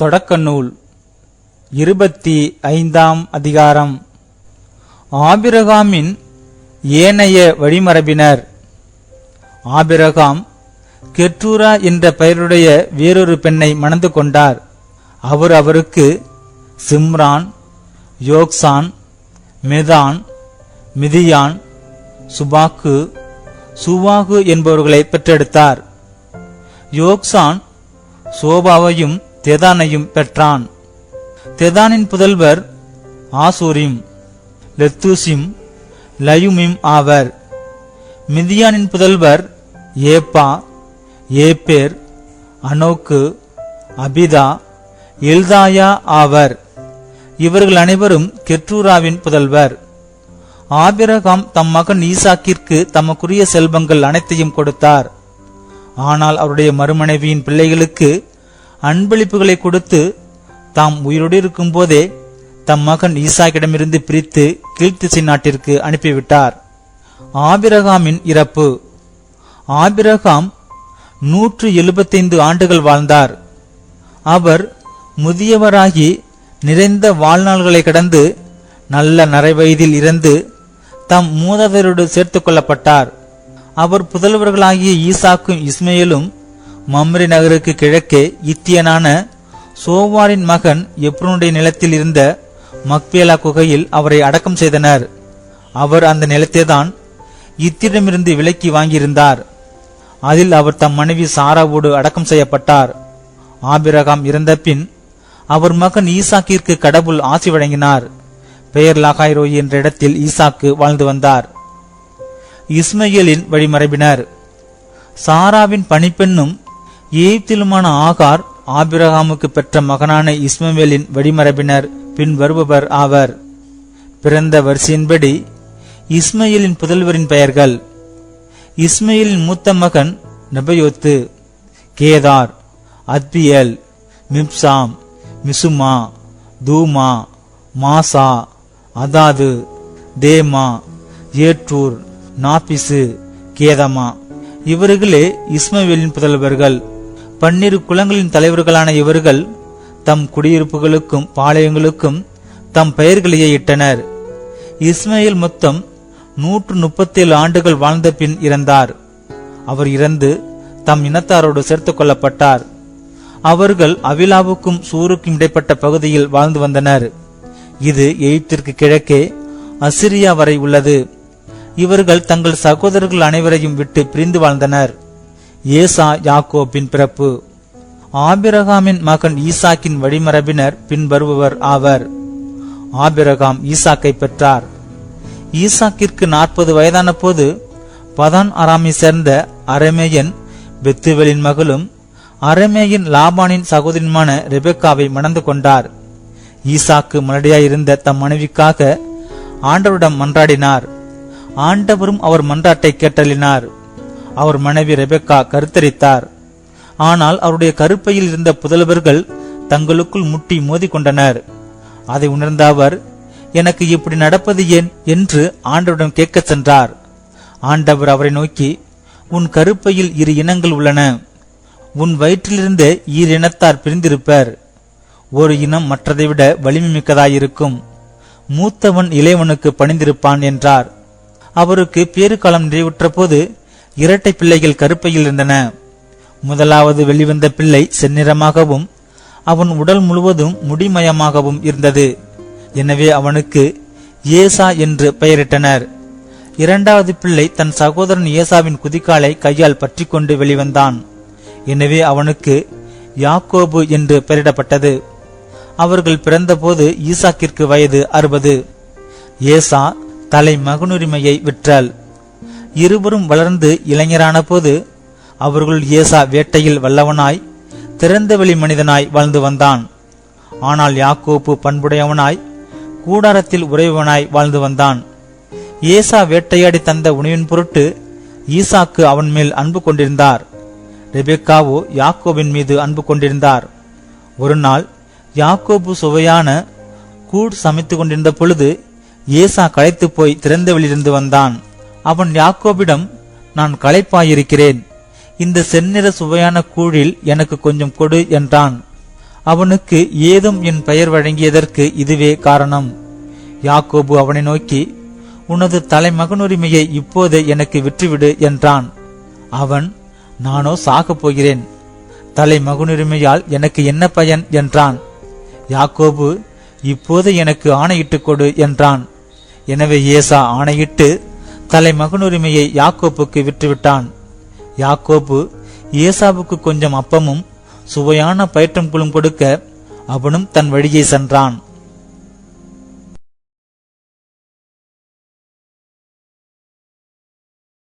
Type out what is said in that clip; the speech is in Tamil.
தொடக்க நூல் இருபத்தி ஐந்தாம் அதிகாரம். ஆபிரகாமின் ஏனைய வழிமரபினர். ஆபிரகாம் கெற்றூரா என்ற பெயருடைய வேறொரு பெண்ணை மணந்து கொண்டார். அவர் அவருக்கு சிம்ரான் யோக்சான் மெதான் மிதியான் சுபாக்கு சுவாகு என்பவர்களை பெற்றெடுத்தார். யோக்சான் சோபாவையும் தெதானையும் பெற்றான். தெதானின் புதல்வர் ஆசூரிம் லெத்தூசிம் லயுமிம் ஆவர். மிதியானின் புதல்வர் ஏப்பா ஏப்பேர் அனோக்கு அபிதா எல்தாயா ஆவர். இவர்கள் அனைவரும் கெட்ரூராவின் புதல்வர். ஆபிரகாம் தம் மகன் ஈசாக்கிற்கு தமக்குரிய செல்வங்கள் அனைத்தையும் கொடுத்தார். ஆனால் அவருடைய மறுமனைவியின் பிள்ளைகளுக்கு அன்பளிப்புகளை கொடுத்து தாம் உயிரோடு இருக்கும் போதே தம் மகன் ஈசாக்கிடமிருந்து பிரித்து கீழ்த்திசை நாட்டிற்கு அனுப்பிவிட்டார். ஆபிரகாமின் இறப்பு. ஆபிரகாம் நூற்று எழுபத்தைந்து ஆண்டுகள் வாழ்ந்தார். அவர் முதியவராகி நிறைந்த வாழ்நாள்களை கடந்து நல்ல நரைவயதில் இருந்து தம் மூதாதையரோடு சேர்த்துக் கொள்ளப்பட்டார். அவர் புதல்வர்களாகிய ஈசாக்கும் இஸ்மையிலும் மம்ரி நகருக்கு கிழக்கே இத்தியனான சோவாரின் மகன் எப்ரோனுடைய நிலத்தில் இருந்த மக்பேலா குகையில் அவரை அடக்கம் செய்தனர். அவர் அந்த நிலத்தை தான் இத்திடமிருந்து விலக்கி வாங்கியிருந்தார். அதில் அவர் தம் மனைவி சாராவோடு அடக்கம் செய்யப்பட்டார். ஆபிரகாம் இறந்த பின் அவர் மகன் ஈசாக்கிற்கு கடவுள் ஆசி வழங்கினார். பெயர் லாகாய்ரோய் என்ற இடத்தில் ஈசாக்கு வாழ்ந்து வந்தார். இஸ்மையலின் வழிமரபினர் சாராவின் பணிப்பெண்ணும் எகிப்திலுமான ஆகார் ஆபிரகாமுக்கு பெற்ற மகனான இஸ்மவேலின் வழிமரபினர் பின் வருபவர் ஆவர். பிறந்த வரிசையின்படி இஸ்மையிலின் புதல்வரின் பெயர்கள் இஸ்மையிலின் மூத்த மகன் நபயோத்து கேதார் அத்பியல் மிப்சாம் மிசுமா தூமா மாசா அதாது தேமா ஏற்றூர் நாபிசு கேதமா. இவர்களே இஸ்மவேலின் புதல்வர்கள். பன்னிரு குலங்களின் தலைவர்களான இவர்கள் தம் குடியிருப்புகளுக்கும் பாளையங்களுக்கும் தம் பெயர்களையே இட்டனர். இஸ்மேல் மொத்தம் நூற்று முப்பத்தேழு ஆண்டுகள் வாழ்ந்த பின் இறந்தார். அவர் இறந்து தம் இனத்தாரோடு சேர்த்துக் கொள்ளப்பட்டார். அவர்கள் அவிலாவுக்கும் சூருக்கும் இடைப்பட்ட பகுதியில் வாழ்ந்து வந்தனர். இது எகிப்திற்கு கிழக்கே அசிரியா வரை உள்ளது. இவர்கள் தங்கள் சகோதரர்கள் அனைவரையும் விட்டு பிரிந்து வாழ்ந்தனர். ஏசா யாக்கோபின் பிறப்பு. ஆபிரகாமின் மகன் ஈசாக்கின் வழிமரபினர் பின்வருபவர் ஆவர். ஆபிரகாம் ஈசாக்கை பெற்றார். ஈசாக்கிற்கு நாற்பது வயதான போது பதான் அராமை சேர்ந்த அரமேயன் பெத்துவேலின் மகளும் அரமேயின் லாபானின் சகோதரியுமான ரெபெக்காவை மணந்து கொண்டார். ஈசாக்கு மலடியாயிருந்த தம் மனைவிக்காக ஆண்டவரிடம் மன்றாடினார். ஆண்டவரும் அவர் மன்றாட்டை கேட்டலினார் அவர் மனைவி ரெபெக்கா கருத்தரித்தார். ஆனால் அவருடைய கருப்பையில் இருந்த புதல்வர்கள் தங்களுக்குள் முட்டி மோதிக்கொண்டனர். அதை உணர்ந்த அவர் எனக்கு இப்படி நடப்பது ஏன்? என்று ஆண்டவரிடம் கேட்கச் சென்றார். ஆண்டவர் அவரை நோக்கி உன் கருப்பையில் இரு இனங்கள் உள்ளன. உன் வயிற்றிலிருந்து இரு இனத்தார் பிரிந்திருப்பர். ஒரு இனம் மற்றதை விட வலிமை மிக்கதாயிருக்கும் மூத்தவன் இளையவனுக்கு பணிந்திருப்பான் என்றார். அவருக்கு பேறுகாலம் நிறைவுற்ற போது இரட்டை பிள்ளைகள் கருப்பையில் இருந்தன. முதலாவது வெளிவந்த பிள்ளை செந்நிறமாகவும் அவன் உடல் முழுவதும் முடிமயமாகவும் இருந்தது. எனவே அவனுக்கு ஏசா என்று பெயரிட்டனர். இரண்டாவது பிள்ளை தன் சகோதரன் ஏசாவின் குதிக்காலை கையால் பற்றி கொண்டு வெளிவந்தான். எனவே அவனுக்கு யாக்கோபு என்று பெயரிடப்பட்டது. அவர்கள் பிறந்தபோது ஈசாக்கிற்கு வயது அறுபது. ஏசா தலை மகனுரிமையை விற்றாள். இருவரும் வளர்ந்து இளைஞரான போது அவர்கள் ஏசா வேட்டையில் வல்லவனாய் திறந்தவெளி மனிதனாய் வாழ்ந்து வந்தான். ஆனால் யாக்கோப்பு பண்புடையவனாய் கூடாரத்தில் உறைவனாய் வாழ்ந்து வந்தான். ஏசா வேட்டையாடி தந்த உணவின் பொருட்டு ஈசாக்கு அவன் மேல் அன்பு கொண்டிருந்தார். ரெபெக்காவோ யாக்கோபின் மீது அன்பு கொண்டிருந்தார். ஒரு நாள் யாக்கோபு சுவையான கூட் சமைத்துக் கொண்டிருந்த பொழுது ஏசா களைத்து போய் திறந்தவெளியிருந்து வந்தான். அவன் யாக்கோபிடம் நான் களைப்பாயிருக்கிறேன். இந்த செந்நிற சுவையான கூழில் எனக்கு கொஞ்சம் கொடு என்றான். அவனுக்கு ஏதும் என் பெயர் வழங்கியதற்கு இதுவே காரணம். யாக்கோபு அவனை நோக்கி உனது தலைமகனுரிமையை இப்போது எனக்கு விற்றுவிடு என்றான். அவன் நானோ சாகப் போகிறேன். தலைமகனுரிமையால் எனக்கு என்ன பயன்? என்றான். யாக்கோபு இப்போது எனக்கு ஆணையிட்டுக் கொடு என்றான். எனவே ஏசா ஆணையிட்டு தலை மகனுரிமையை யாக்கோப்புக்கு விற்றுவிட்டான். யாக்கோப்பு ஏசாவுக்கு கொஞ்சம் அப்பமும் சுவையான பயிற்றம்புலும் கொடுக்க அவனும் தன் வழியை சென்றான்.